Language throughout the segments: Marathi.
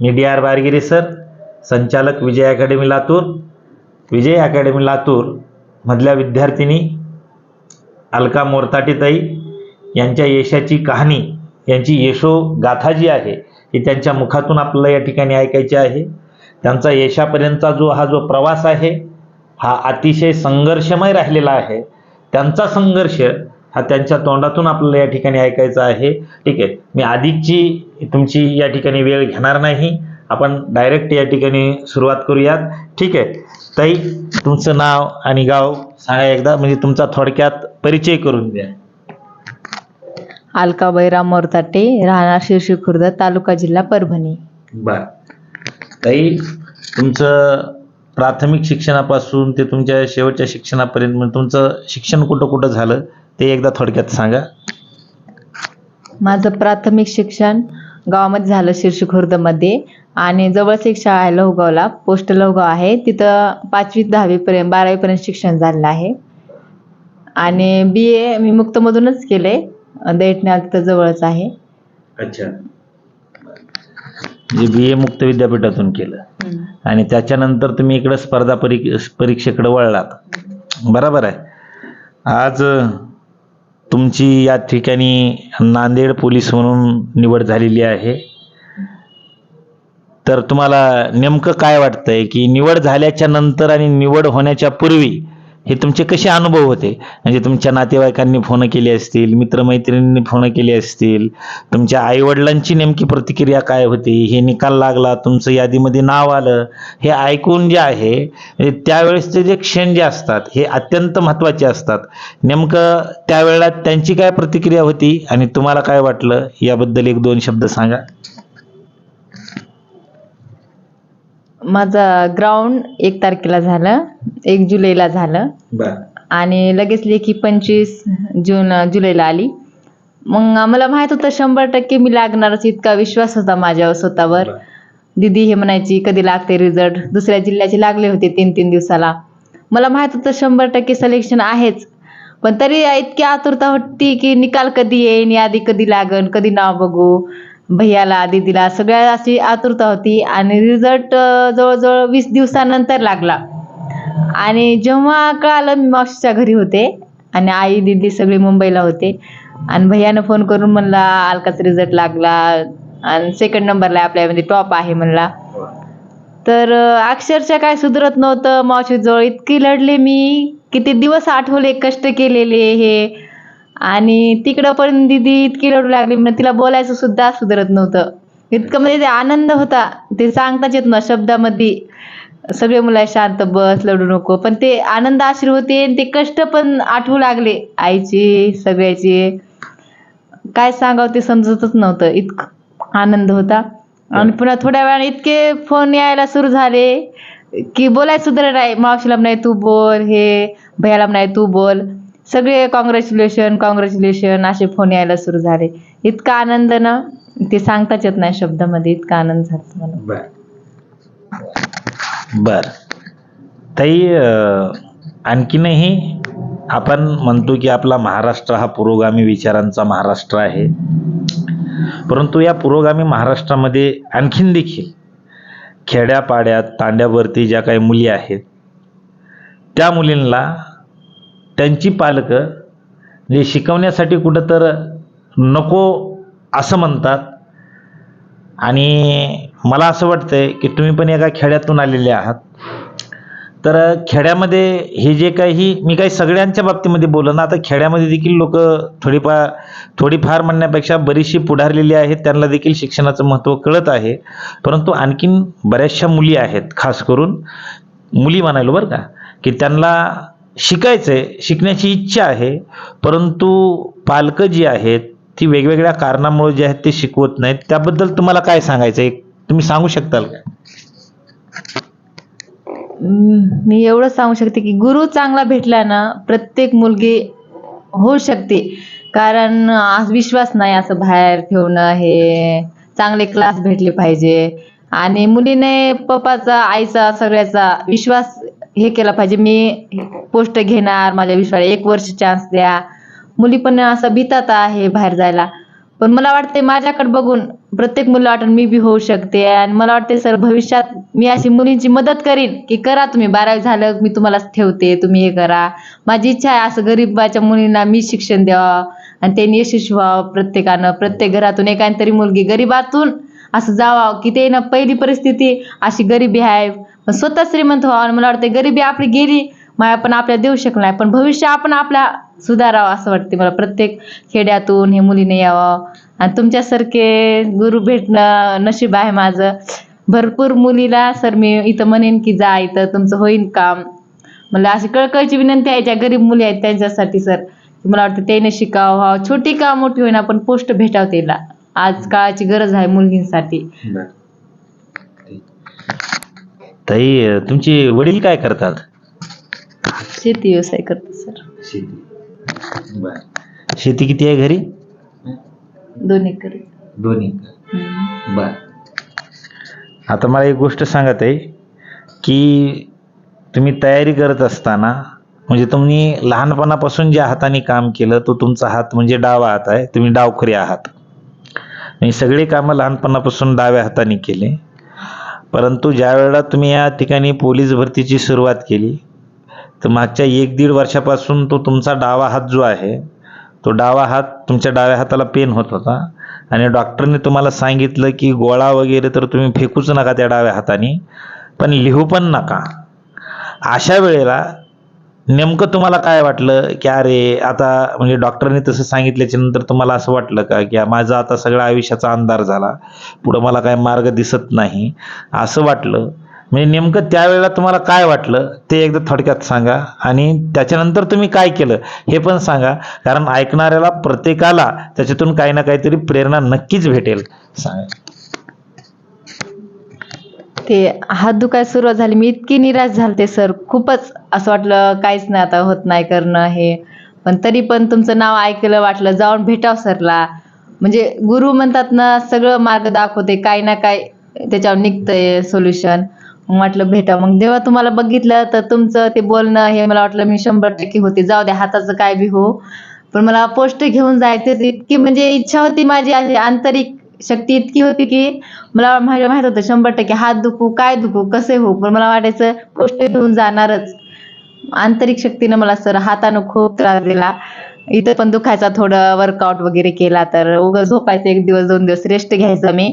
मी डी आर बारगिरी सर संचालक विजय अकॅडमी लातूर. विजय अकॅडमी लातूर मधल्या विद्यार्थिनी अलका मोरताटीताई यांच्या यशाची कहाणी यांची यशोगाथा जी आहे ही त्यांच्या मुखातून आपल्याला या ठिकाणी ऐकायची आहे. त्यांचा यशापर्यंतचा जो हा जो प्रवास आहे हा अतिशय संघर्षमय राहिलेला आहे. त्यांचा संघर्ष हा त्यांच्या तोंडातून आपल्याला या ठिकाणी ऐकायचा आहे. ठीक आहे. मी अधिकची तुमची या ठिकाणी वेळ घेणार नाही. आपण डायरेक्ट या ठिकाणी सुरुवात करूयात. ठीक आहे. ताई तुमचं नाव आणि गाव सांगा एकदा. म्हणजे तुमचा थोडक्यात परिचय करून द्या. अलका बैराम मोरताटे राहणार शिरशी खुर्द तालुका जिल्हा परभणी. बर. ताई तुमचं प्राथमिक शिक्षणापासून ते तुमच्या शेवटच्या शिक्षणापर्यंत म्हणजे तुमचं शिक्षण कुठं कुठं झालं? ते एकदा थोडक्यात सांगा. माझं प्राथमिक शिक्षण गावामध्ये झालं शिरशी खुर्दमध्ये आणि जवळच एक शाळा आहे लवगावला पोस्ट लवगाव आहे. तिथं पाचवी दहावीपर्यंत बारावीपर्यंत शिक्षण झालेलं आहे. आणि बी ए मी मुक्तमधूनच केले दैठण्या तिथं जवळच आहे. अच्छा. म्हणजे बी ए मुक्त विद्यापीठातून केलं. आणि त्याच्यानंतर तुम्ही इकडं स्पर्धा परी परीक्षेकडे वळलात. बरोबर आहे. आज तुमची या ठिकाणी नांदेड पोलीस म्हणून निवड झालेली आहे. तर तुम्हाला नेमकं काय वाटतंय की निवड झाल्याच्यानंतर आणि निवड होण्याच्या पूर्वी हे तुमचे कसे अनुभव होते? म्हणजे तुमच्या नातेवाईकांनी फोन केले असतील मित्रमैत्रिणींनी फोन केले असतील तुमच्या आईवडिलांची नेमकी प्रतिक्रिया काय होती? हे निकाल लागला तुमचं यादीमध्ये नाव आलं हे ऐकून जे आहे त्यावेळेसचे जे क्षण जे असतात हे अत्यंत महत्त्वाचे असतात. नेमकं त्यावेळेला त्यांची काय प्रतिक्रिया होती आणि तुम्हाला काय वाटलं? याबद्दल एक दोन शब्द सांगा. माझं ग्राउंड एक तारखेला झालं एक जुलैला झालं. बर. आणि लगेच लेखी पंचवीस जून जुलैला आली. मग मला माहीत होतं शंभर टक्के मी लागणारच इतका विश्वास होता माझ्या स्वतःवर. दीदी हे म्हणायची कधी लागते रिझल्ट दुसऱ्या जिल्ह्याचे लागले होते तीन तीन दिवसाला. मला माहीत होतं शंभर टक्के सिलेक्शन आहेच. पण तरी इतकी आतुरता होती की निकाल कधी येईन यादी कधी लागन कधी नाव बघू? भैयाला दिदीला सगळ्या अशी आतुरता होती आणि रिझल्ट जवळजवळ वीस दिवसानंतर लागला. आणि जेव्हा कळालं मी मावशीच्या घरी होते आणि आई दीदी सगळे मुंबईला होते आणि भैयानं फोन करून म्हणला अलकाचा रिझल्ट लागला आणि सेकंड नंबरला आपल्यामध्ये टॉप आहे म्हणला. तर अक्षरशः काय सुधरत नव्हतं. मावशीजवळ इतकी लढले मी किती दिवस आठवले कष्ट केलेले हे. आणि तिकडं पण दिदी इतकी रडू लागली म्हणजे तिला बोलायचं सुद्धा सुधरत नव्हतं. इतकं म्हणजे ते आनंद होता ते सांगताच येत ना शब्दामध्ये. सगळे मुला शांत बस लढू नको. पण ते आनंद आश्रू होते आणि ते कष्ट पण आठवू लागले. आईची सगळ्याची. काय सांगावं ते समजतच नव्हतं. इतकं आनंद होता. आणि पुन्हा थोड्या वेळाने इतके फोन यायला सुरू झाले की बोलायचं सुद्धा नाही. मावशीला नाही तू बोल हे भैयाला नाही तू बोल. सगळे कॉंग्रॅच्युलेशन कॉंग्रॅच्युलेशन असे फोन यायला सुरू झाले. इतका आनंद ना? ते सांगताच येत नाही शब्दामध्ये इतका आनंद झाला मला बर. बर. ताई अं, आणखीनही आपण म्हणतो की आपला महाराष्ट्र हा पुरोगामी विचारांचा महाराष्ट्र आहे. परंतु या पुरोगामी महाराष्ट्रामध्ये आणखीन देखील खेड्यापाड्यात तांड्यावरती ज्या काही मुली आहेत त्या मुलींना त्यांची पालकं जे शिकवण्यासाठी कुठं तर नको असं म्हणतात. आणि मला असं वाटतं आहे की तुम्ही पण एका खेड्यातून आलेले आहात. तर खेड्यामध्ये हे जे काही मी काही सगळ्यांच्या बाबतीमध्ये बोललो ना आता खेड्यामध्ये देखील लोक थोडीफार थोडीफार म्हणण्यापेक्षा बरीचशी पुढारलेली आहेत त्यांना देखील शिक्षणाचं महत्त्व कळत आहे. परंतु आणखीन बऱ्याचशा मुली आहेत खास करून मुली म्हणायलो बरं का की त्यांना शिकायचं आहे शिकण्याची इच्छा आहे परंतु पालकं जी आहेत ती वेगवेगळ्या कारणामुळे जे आहेत ते शिकवत नाहीत. त्याबद्दल तुम्हाला काय सांगायचं आहे तुम्ही सांगू शकताल का? मी एवढं सांगू शकते की गुरु चांगला भेटला ना प्रत्येक मुलगी होऊ शकते. कारण आज विश्वास नाही असं बाहेर ठेवणं हे. चांगले क्लास भेटले पाहिजे. आणि मुलीने पप्पाचा आईचा सगळ्याचा विश्वास हे केलं पाहिजे. मी पोस्ट घेणार माझ्या विश्वास एक वर्ष चान्स द्या. मुली पण असं भितात आहे बाहेर जायला. पण मला वाटते माझ्याकडे बघून प्रत्येक मुलं वाटून मी बी होऊ शकते. आणि मला वाटते सर भविष्यात मी अशी मुलींची मदत करीन की करा तुम्ही. बारावी झालं मी तुम्हाला ठेवते तुम्ही हे करा. माझी इच्छा आहे असं गरीबाच्या मुलींना मी शिक्षण द्यावं. आणि त्यांनी यशस्वी व्हावं प्रत्येकानं. प्रत्येक घरातून एकाने तरी मुलगी गरीबातून असं जावं की ते ना पहिली परिस्थिती अशी गरिबी आहे पण स्वतः श्रीमंत व्हावं आणि मला वाटतं गरिबी आपली गेली माया पण आपल्याला देऊ शकणार नाही. पण भविष्य आपण आपल्या सुधारावं असं वाटते मला. प्रत्येक खेड्यातून हे मुलीने यावं. आणि तुमच्यासारखे गुरु भेटणं नशीब आहे माझं. भरपूर मुलीला सर मी इथं म्हणेन की जा इथं तुमचं होईन काम. मला अशी कळकळची विनंती आहे ज्या गरीब मुली आहेत त्यांच्यासाठी सर. मला वाटतं त्याने शिकावं व्हावं. छोटी का मोठी होईना पण पोस्ट भेटावं त्याला. आज काळाची गरज आहे मुलगींसाठी. ताई तुमचे वडील काय करतात? शेती व्यवसाय करतो सर. शेती. शेती किती आहे घरी? दोन एकर. दोन्ही हम्म. बर. आता मला एक गोष्ट सांगत आहे की तुम्ही तयारी करत असताना म्हणजे तुम्ही लहानपणापासून ज्या हाताने काम केलं तो तुमचा हात म्हणजे डावा हात आहे? तुम्ही डावखरे आहात. आणि सगळे कामं लहानपणापासून डाव्या हाताने केले. परंतु ज्या वेळेला तुम्ही या ठिकाणी पोलीस भरतीची सुरुवात केली तर मागच्या एक दीड वर्षापासून तो तुमचा डावा हात जो आहे तो डावा हात तुमच्या डाव्या हाताला पेन होत होता. आणि डॉक्टरने तुम्हाला सांगितलं की गोळा वगैरे तर तुम्ही फेकूच नका त्या डाव्या हाताने पण लिहू पण नका. अशा वेळेला नेमकं तुम्हाला काय वाटलं की अरे आता म्हणजे डॉक्टरने तसं सांगितल्याच्या नंतर तुम्हाला असं वाटलं का की माझा आता सगळा आयुष्याचा अंधार झाला पुढं मला काय मार्ग दिसत नाही असं वाटलं? म्हणजे नेमकं त्यावेळेला तुम्हाला काय वाटलं? ते एकदा थोडक्यात सांगा. आणि त्याच्यानंतर तुम्ही काय केलं हे पण सांगा. कारण ऐकणाऱ्याला प्रत्येकाला त्याच्यातून काही ना काहीतरी प्रेरणा नक्कीच भेटेल. सांगा. ते हात दुखायला सुरुवात झाली. मी इतकी निराश झालते सर. खूपच असं वाटलं काहीच नाही आता होत नाही करणं हे. पण तरी पण तुमचं नाव ऐकलं वाटलं जाऊन भेटाव सरला. म्हणजे गुरु म्हणतात ना सगळं मार्ग दाखवते काही ना काय त्याच्यावर निघतंय सोल्युशन मग म्हटलं भेटा मग जेव्हा तुम्हाला बघितलं तर तुमचं ते बोलणं हे मला वाटलं मी शंभर टक्के होते. जाऊ द्या हाताचं काय बी हो. पण मला पोस्ट घेऊन जायचं इतकी म्हणजे इच्छा होती माझी अशी आंतरिक शक्ती इतकी होती की मला माझ्या माहीत होतं शंभर टक्के हात दुखू काय दुखू कसे हो पण मला वाटायचं गोष्टी घेऊन जाणारच. आंतरिक शक्तीनं मला सर हातानं खूप त्रास दिला. इथं पण दुखायचा थोडं वर्कआउट वगैरे केला तर उगं झोपायचं एक दिवस दोन दिवस रेस्ट घ्यायचा मी.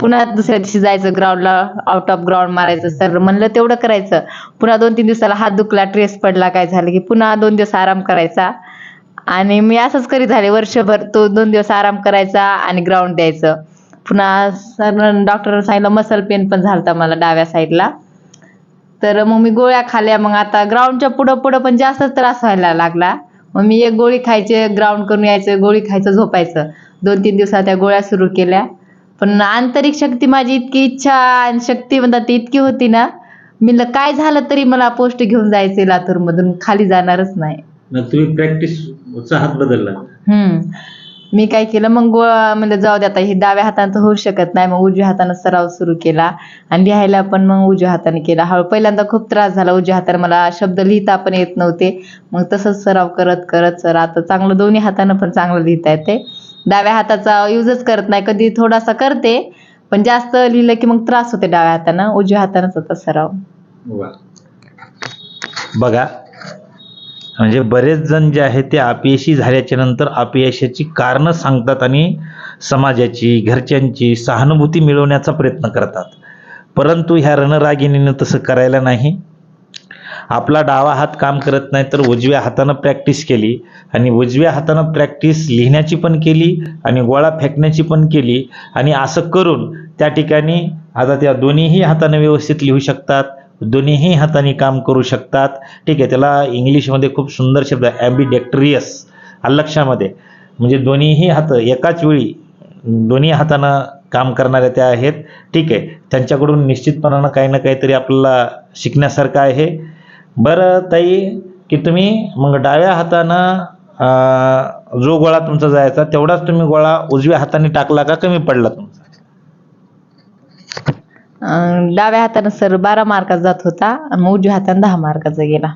पुन्हा दुसऱ्या दिवशी जायचं ग्राउंडला आउट ऑफ ग्राउंड मारायचं सर. म्हणलं तेवढं करायचं. पुन्हा दोन तीन दिवसाला हात दुखला ट्रेस पडला काय झालं की पुन्हा दोन दिवस आराम करायचा. आणि मी असंच करीत झाले वर्षभर तो दोन दिवस आराम करायचा आणि ग्राउंड द्यायचं. पुन्हा सर डॉक्टर सांगितलं मसल पेन पण झालता मला डाव्या साईडला तर मग मी गोळ्या खाल्या मग आता ग्राउंडच्या पुढं पुढं पण जास्त त्रास व्हायला लागला. मग मी एक गोळी खायचे ग्राउंड करून यायचं गोळी खायचं झोपायचं. दोन तीन दिवसात त्या गोळ्या सुरू केल्या. पण आंतरिक शक्ती माझी इतकी इच्छा आणि शक्ती म्हणतात ती इतकी होती ना मी काय झालं तरी मला पोस्ट घेऊन जायचे लातूरमधून खाली जाणारच नाही. मग तुम्ही प्रॅक्टिसचा हात बदलला हम्म. मी काय केलं मग गोळा म्हणजे जाऊ दे आता हे डाव्या हातानं तर होऊ शकत नाही मग उजव्या हातानं सराव सुरू केला. आणि लिहायला पण मग उजव्या हाताने केला. हळू पहिल्यांदा खूप त्रास झाला. उजव्या हाताने मला शब्द लिहिता पण येत नव्हते. मग तसंच सराव करत करत सर आता चांगलं दोन्ही हातानं पण चांगलं लिहिता येते. डाव्या हाताचा यूजच करत नाही. कधी थोडासा करते पण जास्त लिहिलं की मग त्रास होते डाव्या हातानं. उजव्या हातानंच होता सराव. बघा म्हणजे बरेच जण जे आहे ते अपयशी झाल्याच्यानंतर अपयशाची कारणं सांगतात आणि समाजाची घरच्यांची सहानुभूती मिळवण्याचा प्रयत्न करतात. परंतु ह्या रणरागिणीनं तसं करायला नाही. आपला डावा हात काम करत नाही तर उजव्या हातानं प्रॅक्टिस केली आणि उजव्या हातानं प्रॅक्टिस लिहिण्याची पण केली आणि गोळा फेकण्याची पण केली आणि असं करून त्या ठिकाणी आता त्या दोन्हीही हातानं व्यवस्थित लिहू शकतात. दोन्हीही हाताने काम करू शकतात. ठीक आहे त्याला इंग्लिशमध्ये खूप सुंदर शब्द आहे ॲम्बिडेक्ट्रियस लक्षामध्ये? म्हणजे दोन्हीही हात एकाच वेळी दोन्ही हातानं काम करणाऱ्या त्या आहेत. ठीक आहे त्यांच्याकडून निश्चितपणानं काही ना काहीतरी आपल्याला शिकण्यासारखं आहे. बरं ताई की तुम्ही मग डाव्या हातानं जो गोळा तुमचा जायचा तेवढाच तुम्ही गोळा उजव्या हाताने टाकला का कमी पडला तुमचा? डाव्या हातानं सर बारा मार्काचा जात होता आणि मग उजव्या हातानं दहा मार्काचा गेला.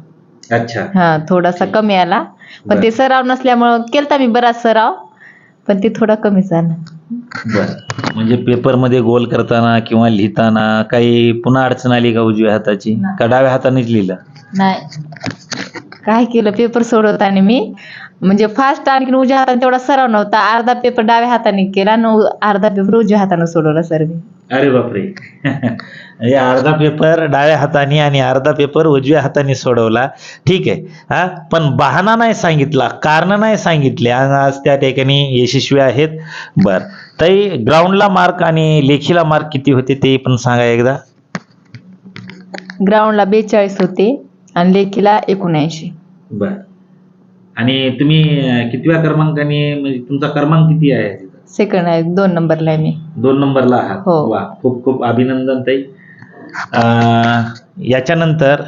अच्छा. हा थोडासा कमी आला. पण ते सराव नसल्यामुळं केलता मी बराच सराव पण ते थोडा कमी झाला. बर. म्हणजे पेपरमध्ये गोल करताना किंवा लिहिताना काही पुन्हा अडचण आली का उजव्या हाताची? नाही. का डाव्या हातानेच लिहिलं? नाही. काय केलं पेपर सोडवताना मी. म्हणजे फास्ट आणखी उजव्या हाताने तेवढा सराव नव्हता. अर्धा पेपर डाव्या हाताने केला आणि उ- अर्धा पेपर उजव्या हाताने सोडवला सर मी अरे बापरे. अर्धा पेपर डाव्या हाताने आणि अर्धा पेपर उजव्या हाताने सोडवला. ठीक आहे. हा? पण बहाणा नाही सांगितला कारण नाही सांगितले. आणि आज त्या ठिकाणी यशस्वी आहेत. बर. ताई ग्राउंडला मार्क आणि लेखीला मार्क किती होते ते पण सांगा एकदा. ग्राउंडला बेचाळीस होते आणि लेखीला एकोणऐंशी. बर. आणि तुम्ही कितव्या क्रमांकाने म्हणजे तुमचा क्रमांक किती आहे? सेकंड आहे दोन नंबरला आहे मी. दोन नंबरला आहात? हो. वा खूप खूप अभिनंदन ताई. अं, याच्यानंतर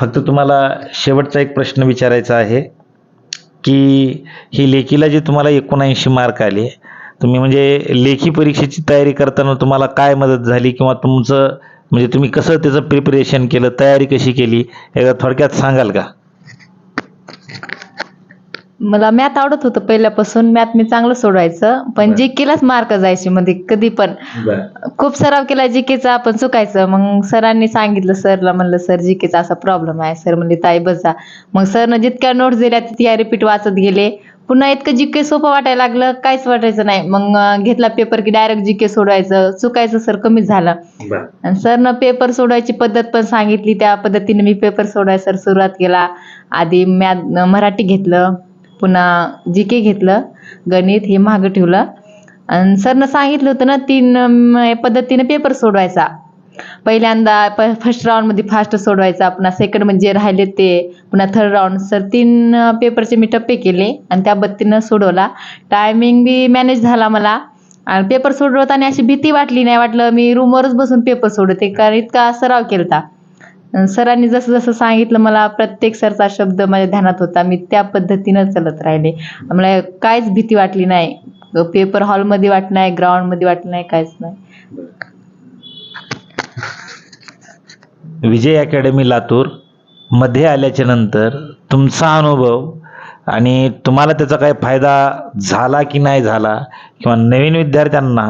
फक्त तुम्हाला शेवटचा एक प्रश्न विचारायचा आहे की ही लेखीला जे तुम्हाला एकोणऐंशी मार्क आले तुम्ही म्हणजे लेखी परीक्षेची तयारी करताना तुम्हाला काय मदत झाली किंवा तुमचं म्हणजे तुम्ही कसं त्याचं प्रिपरेशन केलं तयारी कशी केली एकदा थोडक्यात सांगाल का? मला मॅथ आवडत होतं पहिल्यापासून. मॅथ मी चांगलं सोडवायचं. पण. जी केलाच मार्क जायचे मध्ये कधी पण. खूप सराव केला जीकेचा पण चुकायचं. मग सरांनी सांगितलं सरला म्हणलं सर जीकेचा असा प्रॉब्लेम आहे. सर म्हणले ताई बसा. मग सरनं जितक्या नोट्स दिल्या तितक्या रिपीट वाचत गेले. पुन्हा इतकं जीके सोपं वाटायला लागलं. काहीच वाटायचं नाही. मग घेतला पेपर की डायरेक्ट जीके सोडवायचं. चुकायचं सर कमीच झालं. आणि सरनं पेपर सोडवायची पद्धत पण सांगितली. त्या पद्धतीने मी पेपर सोडवायला सर सुरुवात केला. आधी मॅथ मराठी घेतलं. पुन्हा जी के घेतलं गणित हे मागं ठेवलं. आणि सरनं सांगितलं होतं ना तीन पद्धतीनं पेपर सोडवायचा. पहिल्यांदा प फर्स्ट राऊंडमध्ये फास्ट सोडवायचा पुन्हा सेकंड म्हणजे राहिले ते पुन्हा थर्ड राऊंड सर तीन पेपरचे मी टप्पे केले आणि त्या बत्तीनं सोडवला. टायमिंग बी मॅनेज झाला मला. आणि पेपर सोडवताना अशी भीती वाटली नाही वाटलं मी रूमवरच बसून पेपर सोडवते कारण इतका सराव केलता. सरांनी जसं जसं सांगितलं मला प्रत्येक सरचा शब्द माझ्या ध्यानात होता. मी त्या पद्धतीनं चालत राहिले. मला काहीच भीती वाटली नाही. पेपर हॉलमध्ये वाटलं नाही ग्राउंडमध्ये वाटलं नाही काहीच नाही. विजय अकॅडमी लातूर. मध्ये आल्याच्यानंतर तुमचा अनुभव आणि तुम्हाला त्याचा काही फायदा झाला की नाही झाला किंवा नवीन विद्यार्थ्यांना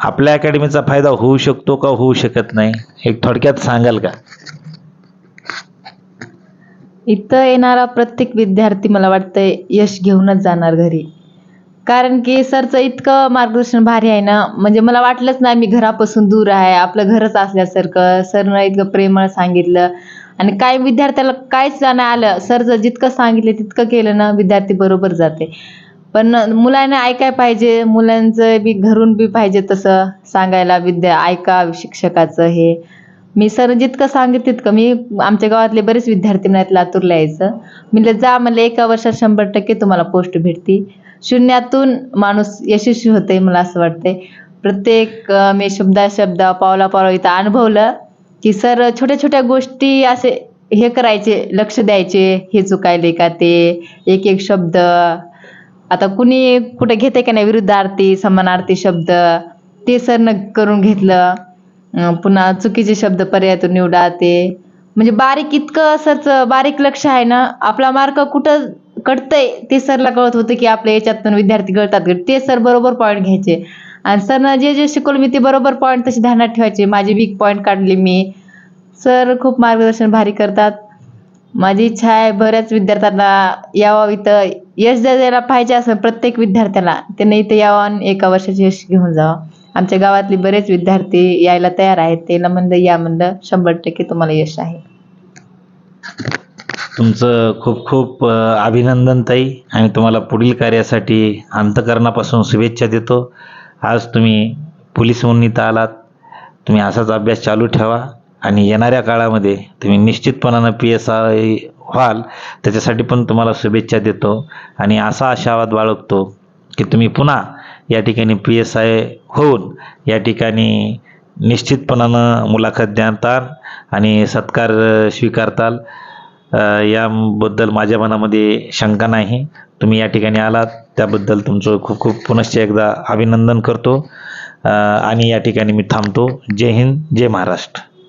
आपल्या अकॅडमीचा फायदा होऊ शकतो का होऊ शकत नाही एक थोडक्यात सांगाल का? इथं येणारा प्रत्येक विद्यार्थी मला वाटतं यश घेऊनच जाणार घरी. कारण की सरचं इतकं मार्गदर्शन भारी आहे ना. म्हणजे मला वाटलंच नाही मी घरापासून दूर आहे. आपलं घरच असल्यासारखं. सरनं इतकं प्रेमळ सांगितलं. आणि काय विद्यार्थ्याला काहीच नाही आलं. सरचं जितकं सांगितलं तितकं केलं ना विद्यार्थी बरोबर जाते. पण मुलांना ऐकाय पाहिजे. मुलांचं बी घरून बी पाहिजे तसं सांगायला. विद्या ऐका शिक्षकाचं हे. मी सर जितकं सांगितलं तितकं मी आमच्या गावातले बरेच विद्यार्थी म्हणत लातूरला यायचं. मी म्हणलं जा म्हणलं एका वर्षात शंभर टक्के तुम्हाला पोस्ट भेटती शून्यातून माणूस यशस्वी होते मला असं वाटतंय. प्रत्येक मी शब्दा शब्द पावला पावला इथं अनुभवलं की सर छोट्या छोट्या गोष्टी असे हे करायचे लक्ष द्यायचे हे चुकायले का ते एक एक शब्द. आता कुणी कुठे घेते का नाही विरुद्धार्थी समानार्थी शब्द ते सरनं करून घेतलं. अं, पुन्हा चुकीचे शब्द पर्यायातून निवडा ते म्हणजे बारीक इतकं सरचं बारीक लक्ष आहे ना आपला मार्क कुठं कटतंय ते सरला कळत होतं की आपल्या याच्यातून विद्यार्थी गळतात. ते सर बरोबर पॉईंट घ्यायचे. आणि सरनं जे जे शिकवलं मी ते बरोबर पॉईंट तसे ध्यानात ठेवायचे. माझे वीक पॉईंट काढले मी. सर खूप मार्गदर्शन भारी करतात. माझी इच्छा आहे बऱ्याच विद्यार्थ्यांना यावं इथं. यश द्यायला पाहिजे असं प्रत्येक विद्यार्थ्याला त्यांनी इथं यावं आणि एका वर्षाचे यश घेऊन जावं. आमच्या गावातले बरेच विद्यार्थी यायला तयार आहेत. त्याला म्हणलं या म्हणलं शंभर टक्के तुम्हाला यश आहे. तुमचं खूप खूप अभिनंदन ताई. आणि तुम्हाला पुढील कार्यासाठी अंतकरणापासून शुभेच्छा देतो. आज तुम्ही पोलीस म्हणून इथं आलात. तुम्ही असाच अभ्यास चालू ठेवा आणि येणाऱ्या काळामध्ये तुम्ही निश्चितपणानं पी एस आय व्हाल. त्याच्यासाठी पण तुम्हाला शुभेच्छा देतो. आणि असा आशावाद बाळगतो की तुम्ही पुन्हा या ठिकाणी पी एस आय होऊन या ठिकाणी निश्चितपणानं मुलाखत द्याल आणि सत्कार स्वीकारताल. याबद्दल माझ्या मनामध्ये शंका नाही. तुम्ही या ठिकाणी आलात. त्याबद्दल तुमचं खूप खूप पुनश्च एकदा अभिनंदन करतो. आणि या ठिकाणी मी थांबतो. जय हिंद जय महाराष्ट्र.